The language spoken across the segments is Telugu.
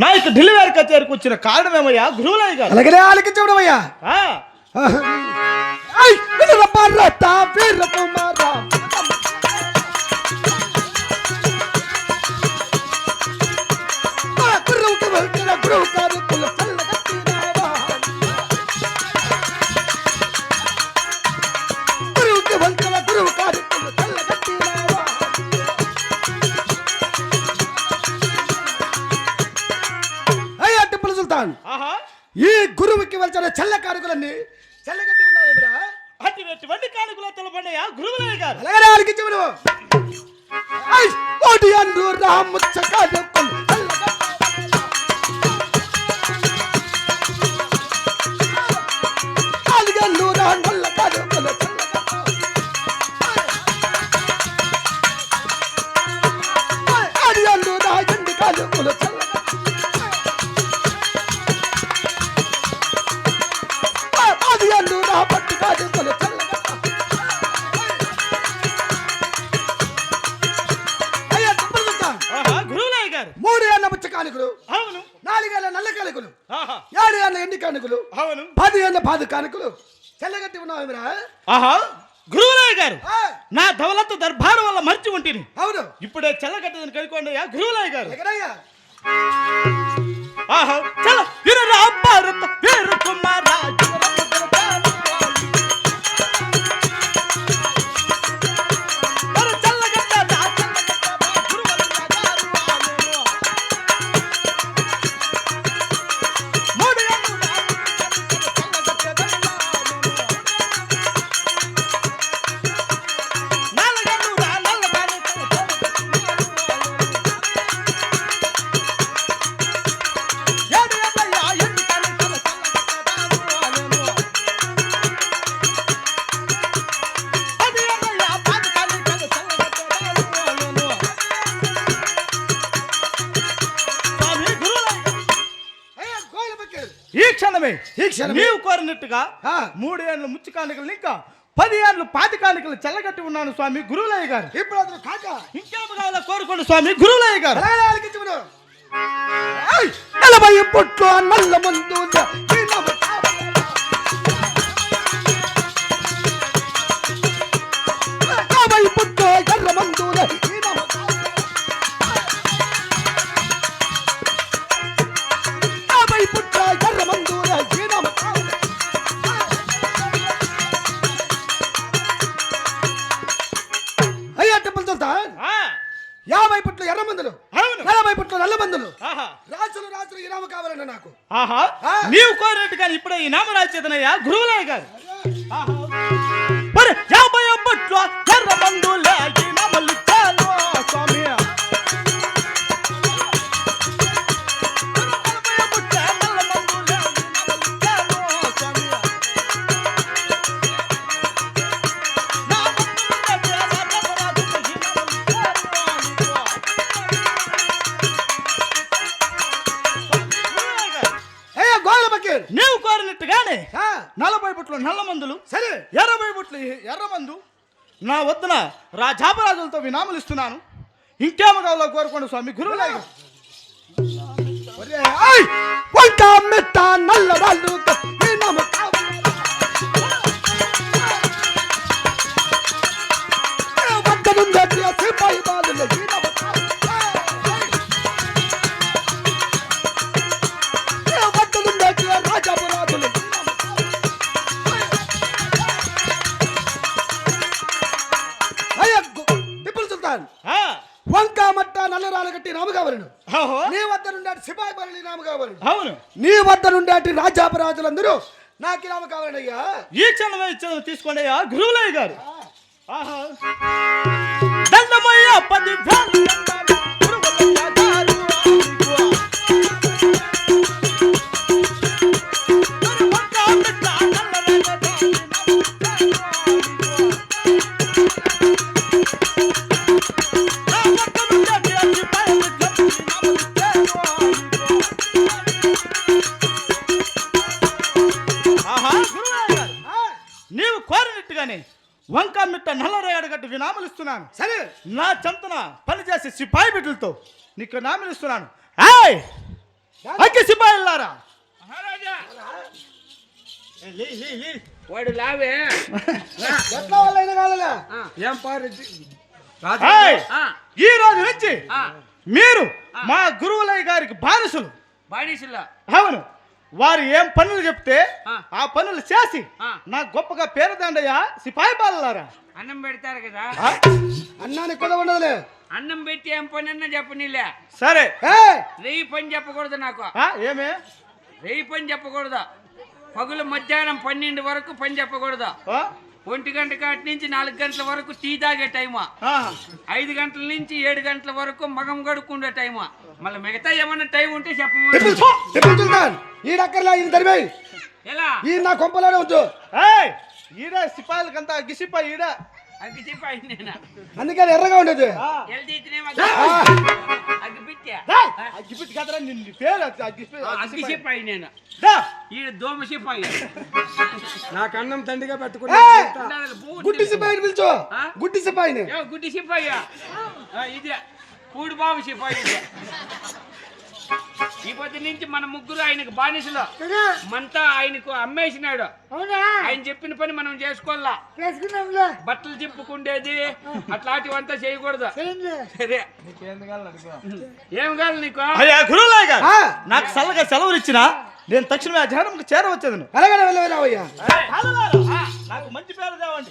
నా యొక్క డెలివరీ కచేరికి వచ్చిన కారణమేమయ్యా గురువులయ్య గారు. అలాగనే ఆలకించడం అయ్యా. ఆ, ఆహా. ఈ గురువుకి వచ్చిన చల్ల కారుకులన్నీ చల్లగట్టి ఉన్నాయేమిరా అతి ఎటువంటి కానుకలో తెలపండియా గురువులయ్య గారు అలాగే ఆలకించు ఓడి అందు రాముచ్చ కారుకులు కాలుగల్లు రాంగొల్ల కానుకలు చెల్లగట్టి ఉన్నావురా ఆహా గురువులయ్య గారు నా దౌలత్ దర్బారు వల్ల మర్చి ఉంటుంది అవును. ఇప్పుడే చల్లగట్టదని కనుకోండి గురువులయ్య గారు. ఎక్కడయ్యా? ఆహా చల వీర భారత వీర క్షణమే ఈ క్షణమే. నీవు కోరినట్టుగా ఆ. మూడు ఏళ్ళు ముచ్చు కానుకలు ఇంకా పది ఏళ్ళు పాతి కానుకలు చల్లగట్టి ఉన్నాను స్వామి గురువులయ్య గారు. ఇప్పుడు అతను కాక. ఇంకేం కావాలో కోరుకోండి స్వామి గురువులయ్య గారు. నలభై పుట్లు నల్ల ముందు నీవు కోరినట్టుగానే నలభై బుట్లు నల్ల మందులు సరే. ఎనభై బుట్లు ఎర్ర మందు. నా వద్దున రాజాపరాజులతో వినాములు ఇస్తున్నాను. ఇంకేమ కావాలో కోరుకోండి స్వామి? గురువులయ్య గారు. ఒరే, ఐ! వంట మెత్త నల్ల వాళ్ళు నాకు నామ కావాలనయ్యా ఈ క్షణమే ఇచ్చేది తీసుకోండి అయ్యా గురువులయ్య గారు. ఆహా. మిట్ట నల్లరేగడ గట్టి వినాములు ఇస్తున్నాను. సరే. నా చంతన పనిచేసే సిపాయి బిడ్డలతో నీకు నామలు ఇస్తున్నాను. ఏయ్! అగ్గి సిపాయిలారా మహారాజా. వాడు లావే. ఎట్లా వాళ్ళైనా కావాలా ఆ, ఏం పారు? ఏయ్! ఆ, ఈ రోజు నుంచి మీరు మా గురువులయ్య గారికి బానిసలు. బానిసలా? అవును. వారు ఏం పనులు చెప్తే ఆ. పనులు చేసి. నా గొప్పగా పేరుదండయ్య సిపాయి బాలలారా అన్నం పెడతారు కదా? అన్నానికి కూడా ఉండదులే. అన్నం పెట్టి ఏం పని అన్నా చెప్పనీలే సరే. రేయి పని చెప్పకూడదు నాకు. ఏమే? రేయి పని చెప్పకూడదు. పగులు మధ్యాహ్నం పన్నెండు వరకు పని చెప్పకూడదు? ఒంటి గంట కాటి నుంచి నాలుగు గంటల వరకు టీ తాగే టైము. ఐదు గంటల నుంచి ఏడు గంటల వరకు మగం గడుక్కుండే టైము. మళ్ళీ మిగతా ఏమన్నా టైం ఉంటే చెప్పమని. ఈడక్కర్లా ఈయన తరిమేయ్. ఎలా? ఈ నా కొంపలోనే ఉంచు. ఏయ్! ఈడ సిపాయిలకంతా అగ్గి సిపాయి ఈడ అందుకని ఎర్రగా ఉండేది. ఆ. ఎల్దీతినేమో అగ్గి పిట్టా ఏయ్! అగ్గి పిట్టి కదరా నిన్ను పేరు నేను? దా. ఈడ దోమ సిపాయి. నాకు అన్నం తండ్రిగా! పెట్టుకున్నా గుడ్డి సిపాయిని పిలుచు. ఆ? గుడ్డి సిపాయిని. గుడ్డి సిపాయి? ఇదే. పూడి బాబు సిపాయి ఈ పొద్దు నుంచి మన ముగ్గురు ఆయనకు బానిసలు. మనతో ఆయనకు అమ్మేసినాడు. ఆయన చెప్పిన పని మనం చేసుకోవాలా? బట్టలు చింపుకుండేది అట్లాంటివంతా చేయకూడదు. సరే. ఏం కావాలి నీకు. నాకు చల్లగా సెలవులు ఇచ్చిన నేను తక్షణమే ఆ జగనంకి చేరవచ్చేదను. అలాగే వెళ్ళవయ్యా నాకు మంచి పేరు తేవండి.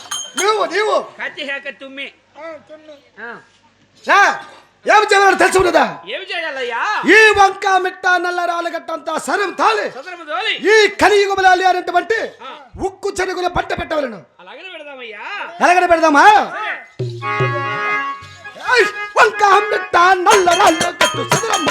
నీవు నీవు. కత్తి హేక తుమ్మి. ఆ. రా ఏం చేయాలి తెలిసి ఉన్నదా ఏమి చేయాలయ్యా? ఈ వంక మిట్ట నల్ల రాలగట్టంత సరం తాలి. సదరము దోలి ఈ కలియుగములాలి అనేటువంటి ఉక్కు చెరుగుల పంట పెట్టవలను. అలాగనే పెడదామయ్యా. ఎలాగనే పెడదామా? సరే. ఏయ్, వంక మిట్ట నల్ల రాలగట్టు సదరమ్మ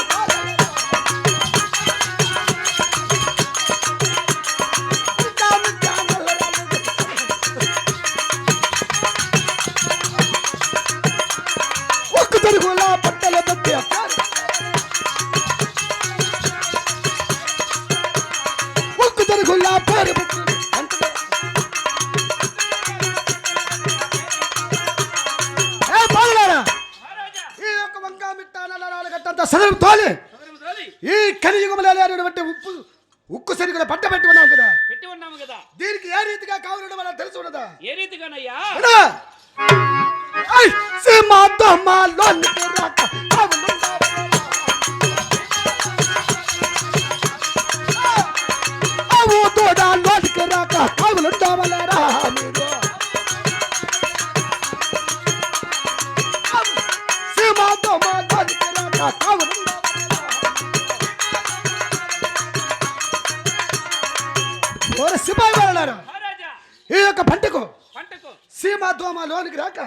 ఈ యొక్క వంక మిట్ట నల్లరాలు గట్టంతా సదరం తోలి. ఈ ఉప్పు ఉక్కు సరిగుల పట్ట పెట్టి ఉన్నాం కదా. పెట్టి ఉన్నాము కదా. దీనికి ఏ రీతిగా కావాలని మనం తెలుసు ఉన్నదా? ఏ రీతిగానయ్యా? అన్నా! ఐ, సీమ దొమ్మలోనికి రాక కావులుండాలి. ఆవు దూడలోనికి రాక కావులుండవలేరా మీరు? సీమ దొమ్మలోనికి రాక? ఓరి సిపాయి వాళ్ళారా ఈ యొక్క పంటకు సీమ దోమ లోనికి రాక.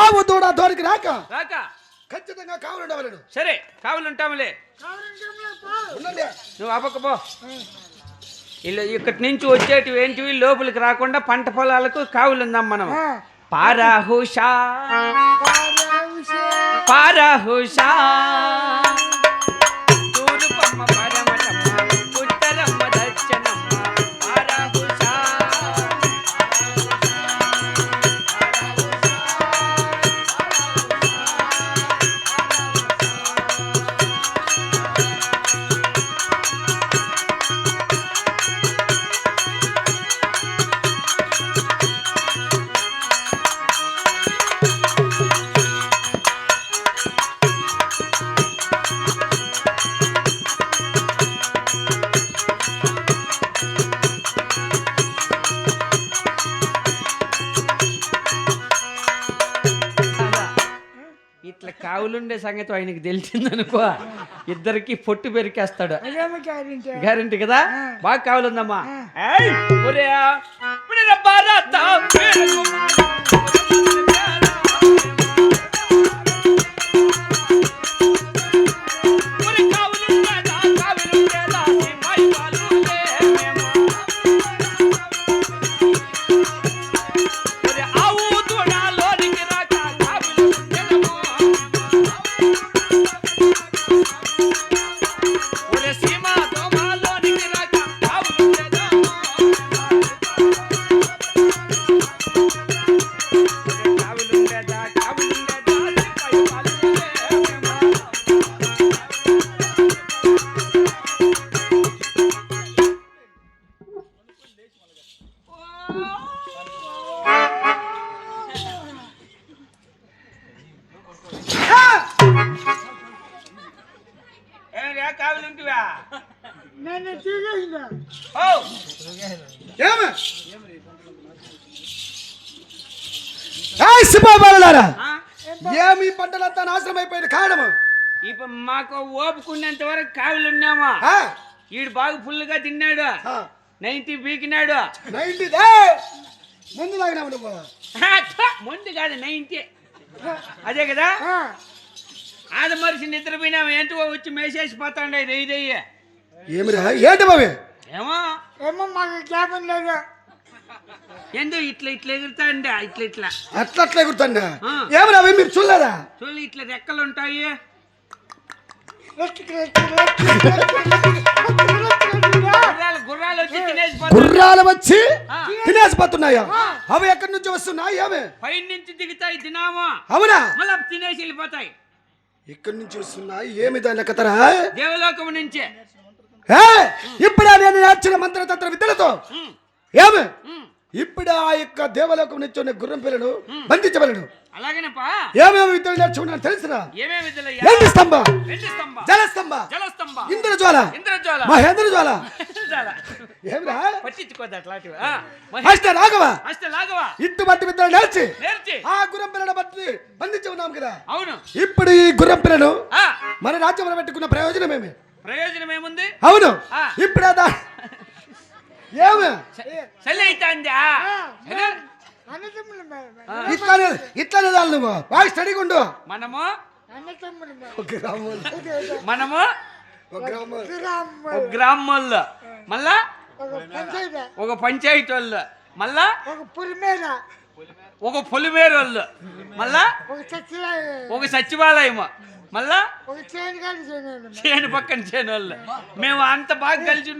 ఆవు దూడ దోనికి రాక. రాక. ఖచ్చితంగా కావాలండవలను సరే కావాలంటాములే నువ్వు అవ్వకపో ఇలా ఇక్కడి నుంచి వచ్చేటివి ఏంటివి లోపలికి రాకుండా పంట పొలాలకు కావులుందాం మనం. పారాహుషా. పారాహుషా. కావులుండే సంగతి ఆయనకి తెలిసిందనుకో ఇద్దరికి పొట్టు పెరికేస్తాడు. గ్యారంటీ. కదా? బాగా కావాలందమ్మా. కావులుంటివా ఓ! ఏమి? పంటలంతా నాశనం అయిపోయిన కారణము? ఇప్పుడు మాకు ఓపుకున్నంత వరకు కావులు ఉన్నామా? ఆ? ఈడు బాగా ఫుల్గా తిన్నాడు. ఆ. నైన్టీ పీకినాడు. నైన్టీ! ముందు థ, ముందు కాదు నైన్టీ. అదే కదా? ఆది మనిషి నిద్రపోయినాము ఏంటో వచ్చి మేసేసి పోతాండే రెయ్యి ఏమిరా? ఏంటి బావి ఏమో. ఏమో మాకు జ్ఞాపం లేదు. ఎందు ఇట్లా ఇట్లా ఎగురుతా అండి ఇట్లా ఇట్లా. అట్లా అట్లా ఎగురుతాండా. ఏమిరా అవి? మీరు చూడలేదా? చూడు ఇట్లా రెక్కలు ఉంటాయి. గుర్రాలు వచ్చి. తినేసిపోతున్నాయా అవి ఎక్కడి నుంచి వస్తున్నాయి ఏమి పైన నుంచి దిగుతాయి తినాము అవునా? మళ్ళీ తినేసి వెళ్ళిపోతాయి. ఇక్కడి నుంచి వస్తున్నాయి. ఏమి దాని కథరా దేవలోకం నుంచే. ఏ? ఇప్పుడే నేను నేర్చిన మంత్రతంత్ర విద్యలతో. ఏమి? ఇప్పుడు ఆ యొక్క దేవలోకం నుంచి ఉన్న గుర్రం పిల్లను బంధించబలను అలాగేనప్పా? ఏమేమి విద్యలు నేర్చుకున్నాను తెలుసురా? ఎండి స్తంభ జలస్తంభ. జలస్తంభ. ఇంద్రజ్వాల. ఇంద్రజ్వాల. మహేంద్ర జ్వాల. ఏమిరా? పట్టించుకోద్దు అట్లాంటివి. ఆ, మహే- అష్ట రాఘవ ఇటువంటి విద్యలు నేర్చి. నేర్చి. ఆ గుర్రం బట్టి బంధించి ఉన్నాం కదా. అవును. ఇప్పుడు ఈ గుర్రం పిల్లను మన రాజ్యంలో పెట్టుకున్న ప్రయోజనం ఏమి? ప్రయోజనం ఏముంది? అవును. ఇప్పుడు ఏమి? చలి అవుతుందా? అన్నతమ్ములు ఇట్లానే ఇట్లానే చాలు నువ్వు. బాగా స్టడీగా ఉండు. మనము? అన్నతమ్ములు ఒక గ్రామం. మనము? ఒక గ్రామం. మళ్ళా? ఒక పంచాయతీ. వాళ్ళు మళ్ళా? ఒక పులిమేర. ఒక పొలిమేరోళ్ళు. మళ్ళా? ఒక సచివాలయం. మళ్ళా? ఒక చేను పక్కన చేను వాళ్ళు మేము అంత బాగా కలిసి ఏ!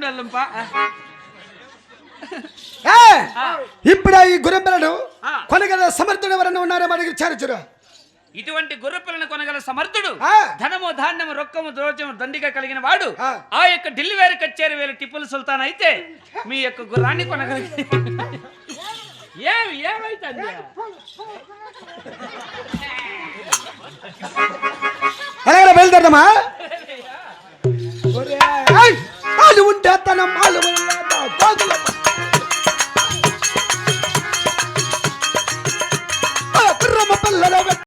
ఇప్పుడు ఈ గుర్రం పిల్లను ఆ. కొనగల సమర్థుడు ఎవరన్నా ఉన్నారో మనకి విచారించురా ఇటువంటి గొర్రెపిల్లను కొనగల సమర్థుడు. ధనము ధాన్యము రొక్కము ద్రోచము దండిగా కలిగిన వాడు ఆ. యొక్క ఢిల్లీ వేరు కచ్చేరి వేలు టిప్పుల సుల్తాన్ అయితే మీ యొక్క గుర్రాన్ని కొనగలిగి ఏమి ఏమైతుంది అలాగే ఉంటే తన మాలు আল্লাহ